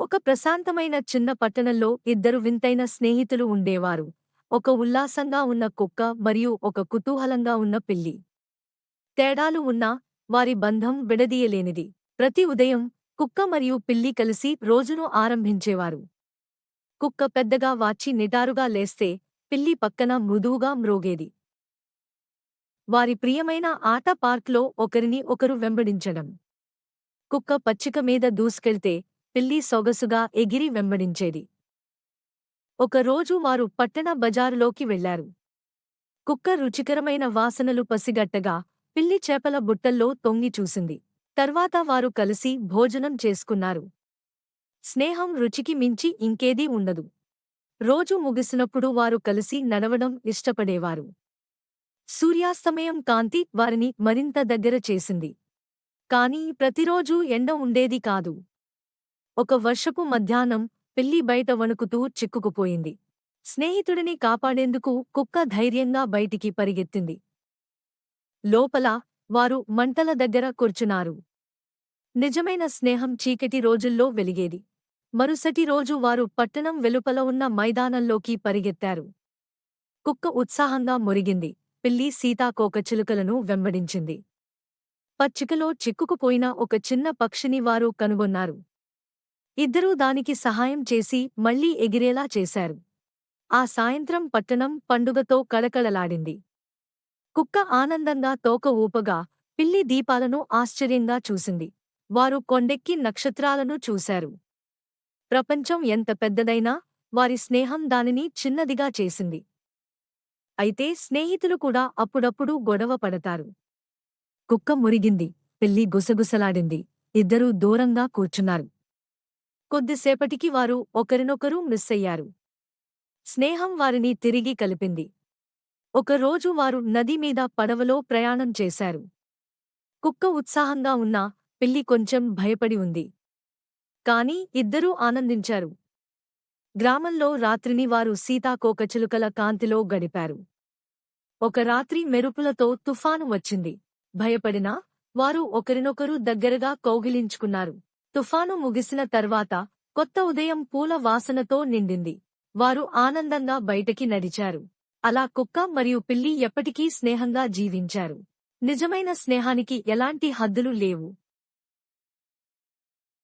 ఒక ప్రశాంతమైన చిన్న పట్టణంలో ఇద్దరు వింతైన స్నేహితులు ఉండేవారు. ఒక ఉల్లాసంగా ఉన్న కుక్క మరియు ఒక కుతూహలంగా ఉన్న పిల్లి. తేడాలు ఉన్నా వారి బంధం విడదీయలేనిది. ప్రతి ఉదయం కుక్క మరియు పిల్లి కలిసి రోజును ఆరంభించేవారు. కుక్క పెద్దగా వాచి నిటారుగా లేస్తే పిల్లి పక్కన మృదువుగా మ్రోగేది. వారి ప్రియమైన ఆట పార్క్లో ఒకరిని ఒకరు వెంబడించడం. కుక్క పచ్చిక మీద దూసుకెళ్తే పిల్లి సొగసుగా ఎగిరి వెంబడించేది. ఒకరోజు వారు పట్టణ బజారులోకి వెళ్ళారు కుక్క రుచికరమైన వాసనలు పసిగట్టగా పిల్లి చేపల బుట్టల్లో తొంగి చూసింది. తర్వాత వారు కలిసి భోజనం చేసుకున్నారు. స్నేహం రుచికి మించి ఇంకేదీ ఉండదు. రోజు ముగిసినప్పుడు వారు కలిసి నడవడం ఇష్టపడేవారు. సూర్యాస్తమయం కాంతి వారిని మరింత దగ్గర చేసింది. కాని ప్రతిరోజూ ఎండ ఉండేది కాదు. ఒక వర్షపు మధ్యాహ్నం పిల్లి బయట వణుకుతూ చిక్కుకుపోయింది. స్నేహితుడిని కాపాడేందుకు కుక్క ధైర్యంగా బయటికి పరిగెత్తింది. లోపల వారు మంటల దగ్గర కూర్చున్నారు. నిజమైన స్నేహం చీకటి రోజుల్లో వెలిగేది. మరుసటి రోజు వారు పట్టణం వెలుపల ఉన్న మైదానంలోకి పరిగెత్తారు. కుక్క ఉత్సాహంగా మురిగింది. పిల్లి సీతాకోకచిలుకలను వెంబడించింది. పచ్చికలో చిక్కుకుపోయిన ఒక చిన్న పక్షిని వారు కనుగొన్నారు. ఇద్దరూ దానికి సహాయం చేసి మళ్ళీ ఎగిరేలా చేశారు. ఆ సాయంత్రం పట్టణం పండుగతో కళకళలాడింది. కుక్క ఆనందంగా తోక ఊపగా పిల్లి దీపాలను ఆశ్చర్యంగా చూసింది. వారు కొండెక్కి నక్షత్రాలను చూశారు. ప్రపంచం ఎంత పెద్దదైనా వారి స్నేహం దానిని చిన్నదిగా చేసింది. అయితే స్నేహితులు కూడా అప్పుడప్పుడు గొడవ పడతారు. కుక్క మురిగింది. పిల్లి గుసగుసలాడింది. ఇద్దరూ దూరంగా కూర్చున్నారు. కొద్దిసేపటికి వారు ఒకరినొకరు మిస్సయ్యారు స్నేహం వారిని తిరిగి కలిపింది. ఒకరోజు వారు నది మీద పడవలో ప్రయాణం చేశారు. కుక్క ఉత్సాహంగా ఉన్నా పిల్లి కొంచెం భయపడి ఉంది. కాని ఇద్దరూ ఆనందించారు. గ్రామంలో రాత్రిని వారు సీతాకోకచిలుకల కాంతిలో గడిపారు. ఒక రాత్రి మెరుపులతో తుఫాను వచ్చింది. భయపడినా వారు ఒకరినొకరు దగ్గరగా కౌగిలించుకున్నారు. తుఫాను ముగిసిన తర్వాత కొత్త ఉదయం పూల వాసనతో నిండింది. వారు ఆనందంగా బయటకి నడిచారు. అలా కుక్క మరియు పిల్లి ఎప్పటికీ స్నేహంగా జీవించారు. నిజమైన స్నేహానికి ఎలాంటి హద్దులు లేవు.